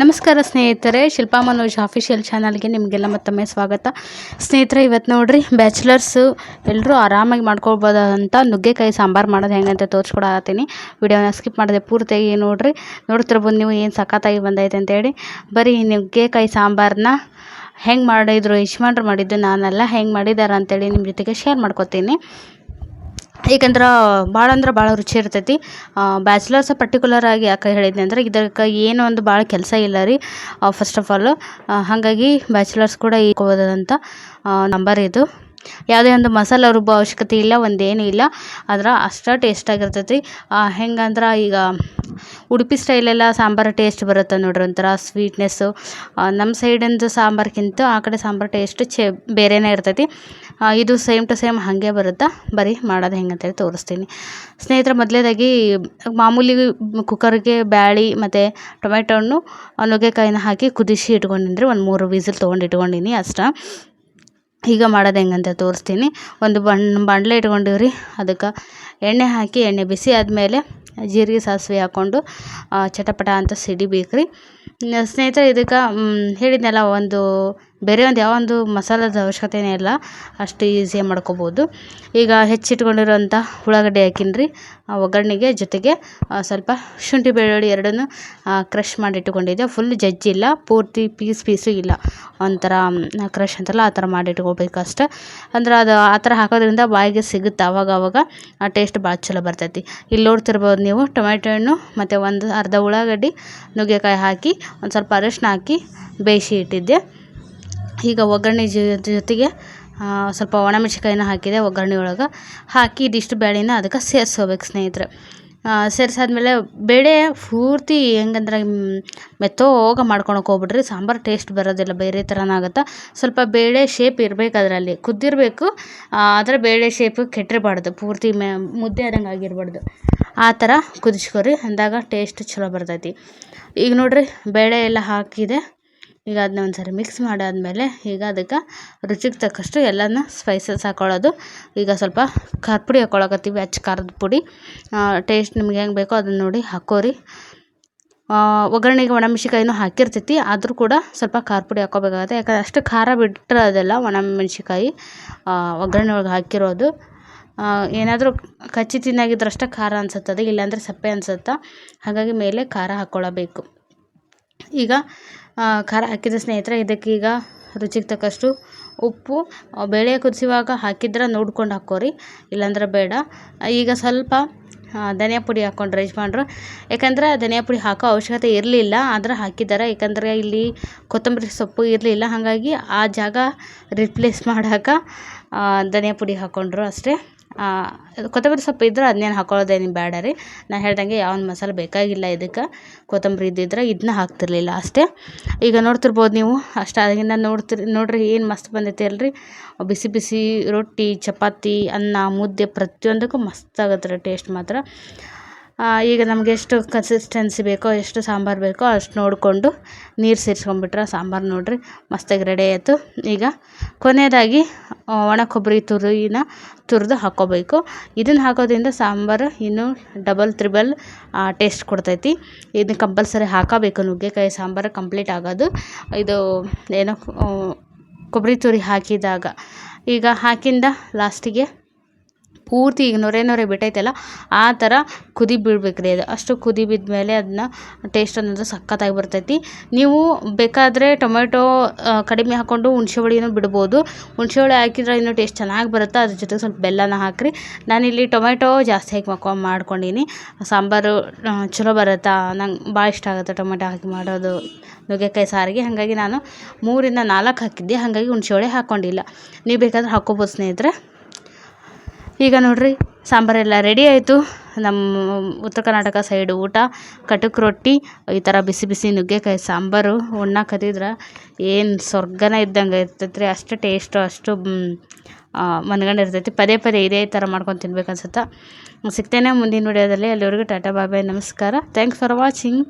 ನಮಸ್ಕಾರ ಸ್ನೇಹಿತರೆ, ಶಿಲ್ಪಾ ಮನೋಜ್ ಆಫಿಷಿಯಲ್ ಚಾನಲ್ಗೆ ನಿಮಗೆಲ್ಲ ಮತ್ತೊಮ್ಮೆ ಸ್ವಾಗತ. ಸ್ನೇಹಿತರೆ ಇವತ್ತು ನೋಡಿರಿ ಬ್ಯಾಚುಲರ್ಸು ಎಲ್ಲರೂ ಆರಾಮಾಗಿ ಮಾಡ್ಕೊಬೋದಂತ ನುಗ್ಗೆಕಾಯಿ ಸಾಂಬಾರು ಮಾಡೋದು ಹೆಂಗಂತ ತೋರಿಸ್ಕೊಡತ್ತೀನಿ ವಿಡಿಯೋನ ಸ್ಕಿಪ್ ಮಾಡಿದೆ ಪೂರ್ತಿಯಾಗಿ ನೋಡಿರಿ. ನೋಡ್ತಿರ ಬಂದು ನೀವು ಏನು ಸಖತ್ತಾಗಿ ಬಂದೈತೆ ಅಂತೇಳಿ ಬರೀ ನುಗ್ಗೆಕಾಯಿ ಸಾಂಬಾರನ್ನ ಹೆಂಗೆ ಮಾಡಿದ್ರು ಯಶ್ಮಾನ್ರು ಮಾಡಿದ್ದು ನಾನೆಲ್ಲ, ಹೆಂಗೆ ಮಾಡಿದ್ದಾರೆ ಅಂತೇಳಿ ನಿಮ್ಮ ಜೊತೆಗೆ ಶೇರ್ ಮಾಡ್ಕೊತೀನಿ. ಏಕೆಂದ್ರೆ ಭಾಳ ಅಂದ್ರೆ ಭಾಳ ರುಚಿ ಇರ್ತೈತಿ. ಬ್ಯಾಚುಲರ್ಸ್ ಪರ್ಟಿಕ್ಯುಲರ್ ಆಗಿ ಯಾಕೆ ಹೇಳಿದ್ನಿ ಅಂದ್ರೆ ಇದಕ್ಕೆ ಏನು ಒಂದು ಭಾಳ ಕೆಲಸ ಇಲ್ಲ ರೀ. ಫಸ್ಟ್ ಆಫ್ ಆಲ್ ಹಾಗಾಗಿ ಬ್ಯಾಚುಲರ್ಸ್ ಕೂಡ ಈಕೋದಂತ ನಂಬರ್ ಇದು. ಯಾವುದೇ ಒಂದು ಮಸಾಲೆ ರುಬ್ಬೋ ಅವಶ್ಯಕತೆ ಇಲ್ಲ, ಒಂದೇನೂ ಇಲ್ಲ. ಆದ್ರೆ ಅಷ್ಟು ಟೇಸ್ಟಾಗಿರ್ತೈತಿ ಹೆಂಗಂದ್ರೆ ಈಗ ಉಡುಪಿ ಸ್ಟೈಲೆಲ್ಲ ಸಾಂಬಾರು ಟೇಸ್ಟ್ ಬರುತ್ತೆ ನೋಡ್ರಿ ಒಂಥರ ಸ್ವೀಟ್ನೆಸ್ಸು ನಮ್ಮ ಸೈಡಿಂದು ಸಾಂಬಾರ್ಗಿಂತ ಆ ಕಡೆ ಸಾಂಬಾರು ಟೇಸ್ಟ್ ಚೆ ಬೇರೆಯೇ ಇರ್ತೈತಿ. ಇದು ಸೇಮ್ ಟು ಸೇಮ್ ಹಾಗೆ ಬರುತ್ತೆ? ಬರೀ ಮಾಡೋದು ಹೆಂಗೆ ಅಂತೇಳಿ ತೋರಿಸ್ತೀನಿ. ಸ್ನೇಹಿತರೆ, ಮೊದಲೇದಾಗಿ ಮಾಮೂಲಿ ಕುಕ್ಕರ್ಗೆ ಬ್ಯಾಳಿ ಮತ್ತು ಟೊಮೆಟೊ ಹಣ್ಣು ನುಗ್ಗೆಕಾಯಿನ ಹಾಕಿ ಕುದಿಸಿ ಇಟ್ಕೊಂಡಿನಿ ಒಂದು ಮೂರು ವಿಸಿಲ್ ತೊಗೊಂಡು ಇಟ್ಕೊಂಡೀನಿ ಅಷ್ಟೇ. ಈಗ ಮಾಡೋದು ಹೆಂಗಂತ ತೋರಿಸ್ತೀನಿ. ಒಂದು ಬಣ್ ಇಟ್ಕೊಂಡೀವಿ ರೀ ಅದಕ್ಕೆ ಎಣ್ಣೆ ಹಾಕಿ, ಎಣ್ಣೆ ಬಿಸಿ ಆದಮೇಲೆ ಜೀರಿಗೆ ಸಾಸಿವೆ ಹಾಕ್ಕೊಂಡು ಚಟಪಟ ಅಂತ ಸಿಡಿಬೇಕು ರೀ ಸ್ನೇಹಿತರೆ, ಇದಕ್ಕೆ ಹೇಳಿದ್ನಲ್ಲ, ಒಂದು ಬೇರೆ ಒಂದು ಯಾವ ಒಂದು ಮಸಾಲದ ಅವಶ್ಯಕತೆಯೇ ಇಲ್ಲ, ಅಷ್ಟು ಈಸಿಯಾಗಿ ಮಾಡ್ಕೊಬೋದು. ಈಗ ಹೆಚ್ಚಿಟ್ಕೊಂಡಿರುವಂಥ ಉಳ್ಳಾಗಡ್ಡಿ ಹಾಕಿನ್ರಿ. ರೀ ಒಗ್ಗರಣೆಗೆ ಜೊತೆಗೆ ಸ್ವಲ್ಪ ಶುಂಠಿ ಬೆಳ್ಳುಳ್ಳಿ ಎರಡನ್ನೂ ಕ್ರಷ್ ಮಾಡಿ ಇಟ್ಕೊಂಡಿದ್ದೆ. ಫುಲ್ ಜಜ್ಜಿಲ್ಲ ಪೂರ್ತಿ ಪೀಸ್ ಪೀಸು ಇಲ್ಲ. ಒಂಥರ ಕ್ರಷ್ ಅಂತಲ್ಲ, ಆ ಥರ ಮಾಡಿ ಇಟ್ಕೋಬೇಕು ಅಷ್ಟೆ. ಅಂದ್ರೆ ಅದು ಆ ಥರ ಹಾಕೋದ್ರಿಂದ ಬಾಯಿಗೆ ಸಿಗುತ್ತೆ. ಆವಾಗ ಆವಾಗ ಆ ಟೇಸ್ಟ್ ಭಾಳ ಚಲೋ ಬರ್ತೈತಿ. ಇಲ್ಲಿ ನೋಡ್ತಿರ್ಬೋದು ನೀವು ಟೊಮೆಟೊ ಹಣ್ಣು ಮತ್ತು ಒಂದು ಅರ್ಧ ಉಳ್ಳಾಗಡ್ಡಿ ನುಗ್ಗೆಕಾಯಿ ಹಾಕಿ, ಒಂದು ಸ್ವಲ್ಪ ಅರಶಿನ ಹಾಕಿ ಬೇಯಿಸಿ ಇಟ್ಟಿದ್ದೆ. ಈಗ ಒಗ್ಗರಣೆ ಜೊತೆಗೆ ಸ್ವಲ್ಪ ಒಣಮೆಣ್ಸಿನ್ಕಾಯಿನ ಹಾಕಿದೆ ಒಗ್ಗರಣೆ ಒಳಗೆ. ಹಾಕಿ ಇದಿಷ್ಟು ಬೇಳೆನ ಅದಕ್ಕೆ ಸೇರ್ಸ್ಕೋಬೇಕು ಸ್ನೇಹಿತರೆ. ಸೇರಿಸಾದ್ಮೇಲೆ ಬೇಳೆ ಪೂರ್ತಿ ಹೆಂಗಂದ್ರೆ ಮೆತ್ತೋಗ ಮಾಡ್ಕೊಳಕ್ಕೆ ಹೋಗ್ಬಿಡ್ರಿ ಸಾಂಬಾರು ಟೇಸ್ಟ್ ಬರೋದಿಲ್ಲ, ಬೇರೆ ಥರನಾಗುತ್ತೆ ಸ್ವಲ್ಪ ಬೇಳೆ ಶೇಪ್ ಇರಬೇಕು ಅದರಲ್ಲಿ. ಕುದ್ದಿರಬೇಕು ಆದರೆ ಬೇಳೆ ಶೇಪ್ ಕೆಟ್ಟಿರಬಾರ್ದು, ಪೂರ್ತಿ ಮೆ, ಮುದ್ದೆ ಆದಂಗೆ ಆಗಿರಬಾರ್ದು. ಆ ಥರ ಕುದಿಸ್ಕೊರಿ, ಅಂದಾಗ ಟೇಸ್ಟ್ ಚಲೋ ಬರ್ತೈತಿ. ಈಗ ನೋಡಿರಿ, ಬೇಳೆ ಎಲ್ಲ ಹಾಕಿದೆ. ಈಗ ಅದನ್ನ ಒಂದು ಸರಿ ಮಿಕ್ಸ್ ಮಾಡಾದಮೇಲೆ ಈಗ ಅದಕ್ಕೆ ರುಚಿಗೆ ತಕ್ಕಷ್ಟು ಎಲ್ಲನೂ ಸ್ಪೈಸಸ್ ಹಾಕ್ಕೊಳ್ಳೋದು ಈಗ ಸ್ವಲ್ಪ ಖಾರ ಪುಡಿ ಹಾಕ್ಕೊಳಕತ್ತೀವಿ ಅಚ್ಚ ಖಾರದ ಪುಡಿ. ಟೇಸ್ಟ್ ನಿಮ್ಗೆ ಹೆಂಗೆ ಬೇಕೋ ಅದನ್ನ ನೋಡಿ ಹಾಕ್ಕೋರಿ ಒಗ್ಗರಣೆಗೆ ಒಣಮೆಣ್ಸಿಕಾಯಿನೂ ಹಾಕಿರ್ತೈತಿ, ಆದರೂ ಕೂಡ ಸ್ವಲ್ಪ ಖಾರ ಪುಡಿ ಹಾಕ್ಕೋಬೇಕಾಗತ್ತೆ ಯಾಕಂದ್ರೆ ಅಷ್ಟು ಖಾರ ಬಿಟ್ಟರೆ ಅದೆಲ್ಲ ಒಣಮೆಣ್ಸಿಕಾಯಿ ಒಗ್ಗರಣೆ ಒಳಗೆ ಹಾಕಿರೋದು. ಏನಾದರೂ ಕಚ್ಚಿ ತಿನ್ನಾಗಿದ್ರೆ ಅಷ್ಟೇ ಖಾರ ಅನ್ಸುತ್ತದೆ, ಇಲ್ಲಾಂದರೆ ಸಪ್ಪೆ ಅನ್ಸುತ್ತೆ. ಹಾಗಾಗಿ ಮೇಲೆ ಖಾರ ಹಾಕ್ಕೊಳ್ಳಬೇಕು ಈಗ ಖಾರ ಹಾಕಿದ ಸ್ನೇಹಿತರೆ ಇದಕ್ಕೀಗ ರುಚಿಗೆ ತಕ್ಕಷ್ಟು ಉಪ್ಪು ಬೇಳೆ ಕುದಿಸುವಾಗ ಹಾಕಿದ್ರೆ ನೋಡ್ಕೊಂಡು ಹಾಕ್ಕೋರಿ ಇಲ್ಲಾಂದ್ರೆ ಬೇಡ. ಈಗ ಸ್ವಲ್ಪ ಧನಿಯಾ ಪುಡಿ ಹಾಕ್ಕೊಂಡ್ರೆ ಯಜಮಾನ್ರು. ಯಾಕಂದ್ರೆ ಧನಿಯಾ ಪುಡಿ ಹಾಕೋ ಅವಶ್ಯಕತೆ ಇರಲಿಲ್ಲ, ಆದ್ರೆ ಹಾಕಿದ್ದಾರೆ. ಯಾಕಂದರೆ ಇಲ್ಲಿ ಕೊತ್ತಂಬರಿ ಸೊಪ್ಪು ಇರಲಿಲ್ಲ, ಹಾಗಾಗಿ ಆ ಜಾಗ ರಿಪ್ಲೇಸ್ ಮಾಡೋಕೆ ಧನಿಯಾ ಪುಡಿ ಹಾಕ್ಕೊಂಡ್ರು ಅಷ್ಟೇ. ಕೊತ್ತಂಬರಿ ಸೊಪ್ಪು ಇದ್ರೆ ಅದನ್ನೇನು ಹಾಕೊಳ್ಳೋದೇನು ಬೇಡ ರೀ. ನಾನು ಹೇಳ್ದಂಗೆ ಯಾವ ಮಸಾಲೆ ಬೇಕಾಗಿಲ್ಲ ಇದಕ್ಕೆ. ಕೊತ್ತಂಬರಿ ಇದ್ದಿದ್ರೆ ಇದನ್ನ ಹಾಕ್ತಿರಲಿಲ್ಲ ಅಷ್ಟೇ. ಈಗ ನೋಡ್ತಿರ್ಬೋದು ನೀವು ಅಷ್ಟಾಗಿಂದ ನೋಡ್ತಿರಿ, ನೋಡ್ರಿ ಏನು ಮಸ್ತ್ ಬಂದೈತಿ ಅಲ್ರಿ. ಬಿಸಿ ಬಿಸಿ ರೊಟ್ಟಿ, ಚಪಾತಿ, ಅನ್ನ, ಮುದ್ದೆ ಪ್ರತಿಯೊಂದಕ್ಕೂ ಮಸ್ತ್ ಆಗತ್ತೆ ರೀ ಟೇಸ್ಟ್ ಮಾತ್ರ. ಈಗ ನಮಗೆ ಎಷ್ಟು ಕನ್ಸಿಸ್ಟೆನ್ಸಿ ಬೇಕೋ, ಎಷ್ಟು ಸಾಂಬಾರು ಬೇಕೋ ಅಷ್ಟು ನೋಡಿಕೊಂಡು ನೀರು ಸೇರಿಸ್ಕೊಂಬಿಟ್ರೆ ಸಾಂಬಾರು ನೋಡಿರಿ ಮಸ್ತಾಗಿ ರೆಡಿ ಆಯಿತು. ಈಗ ಕೊನೆಯದಾಗಿ ಒಣ ಕೊಬ್ಬರಿ ತುರಿನ ತುರಿದು ಹಾಕ್ಕೋಬೇಕು ಇದನ್ನು ಹಾಕೋದ್ರಿಂದ ಸಾಂಬಾರು ಇನ್ನೂ ಡಬಲ್ ತ್ರಿಬಲ್ ಟೇಸ್ಟ್ ಕೊಡ್ತೈತಿ. ಇದನ್ನ ಕಂಪಲ್ಸರಿ ಹಾಕಬೇಕು. ನುಗ್ಗೆಕಾಯಿ ಸಾಂಬಾರು ಕಂಪ್ಲೀಟ್ ಆಗೋದು. ಇದು ಏನೋ ಕೊಬ್ಬರಿ ತುರಿ ಹಾಕಿದಾಗ. ಈಗ ಹಾಕಿಂದ ಲಾಸ್ಟಿಗೆ ಪೂರ್ತಿ ಈಗ ನೊರೆ ನೊರೆ ಬಿಟ್ಟೈತಲ್ಲ, ಆ ಥರ ಕುದಿ ಬಿಡ್ಬೇಕು ರೀ ಅದು. ಅಷ್ಟು ಕುದಿ ಬಿದ್ದ ಮೇಲೆ ಅದನ್ನ ಟೇಸ್ಟ್ ಅನ್ನೋದು ಸಖತ್ತಾಗಿ ಬರ್ತೈತಿ. ನೀವು ಬೇಕಾದರೆ ಟೊಮೆಟೊ ಕಡಿಮೆ ಹಾಕ್ಕೊಂಡು ಹುಣ್ಸೆ ಹುಳಿನೂ ಬಿಡ್ಬೋದು. ಹುಣ್ಸೆ ಹುಳಿ ಹಾಕಿದ್ರೆ ಇನ್ನೂ ಟೇಸ್ಟ್ ಚೆನ್ನಾಗಿ ಬರುತ್ತೆ? ಅದ್ರ ಜೊತೆಗೆ ಸ್ವಲ್ಪ ಬೆಲ್ಲನ ಹಾಕಿರಿ. ನಾನಿಲ್ಲಿ ಟೊಮೆಟೊ ಜಾಸ್ತಿ ಹಾಕಿ ಮಕ್ಕ ಮಾಡ್ಕೊಂಡೀನಿ. ಸಾಂಬಾರು ಚಲೋ ಬರುತ್ತೆ? ನಂಗೆ ಭಾಳ ಇಷ್ಟ ಆಗುತ್ತೆ ಟೊಮೆಟೊ ಹಾಕಿ ಮಾಡೋದು. ನುಗ್ಗೆಕಾಯಿ ಸಾರಿಗೆ. ಹಾಗಾಗಿ ನಾನು ಮೂರಿಂದ ನಾಲ್ಕು ಹಾಕಿದ್ದೆ. ಹಾಗಾಗಿ ಹುಣ್ಸೆ ಹುಳಿ ಹಾಕ್ಕೊಂಡಿಲ್ಲ ನೀವು ಬೇಕಾದ್ರೆ ಹಾಕ್ಕೊಬೋದು ಸ್ನೇಹಿತರೆ. ಈಗ ನೋಡಿರಿ ಸಾಂಬಾರೆಲ್ಲ ರೆಡಿ ಆಯಿತು. ನಮ್ಮ ಉತ್ತರ ಕರ್ನಾಟಕ ಸೈಡ್ ಊಟ, ಕಟಕ್ ರೊಟ್ಟಿ, ಈ ಥರ ಬಿಸಿ ಬಿಸಿ ನುಗ್ಗೆಕಾಯಿ ಸಾಂಬಾರು ಉಣ್ಣಾಕತ್ತಿದ್ರೆ ಏನು ಸ್ವರ್ಗನೇ ಇದ್ದಂಗೆ ಇರ್ತೈತೆ ಅಷ್ಟು ಟೇಸ್ಟು ಅಷ್ಟು ಮನ್ಗಂಡಿರ್ತೈತಿ ಪದೇ ಪದೇ ಇದೇ ಥರ ಮಾಡ್ಕೊಂಡು ತಿನ್ಬೇಕು ಅನ್ಸುತ್ತೆ. ಸಿಗ್ತೇನೆ ಮುಂದಿನ ವಿಡಿಯೋದಲ್ಲಿ. ಅಲ್ಲಿವರೆಗೂ ಟಾಟಾ ಬಾಬಾಯ್ ಬಾಯ್ ನಮಸ್ಕಾರ. Thanks for watching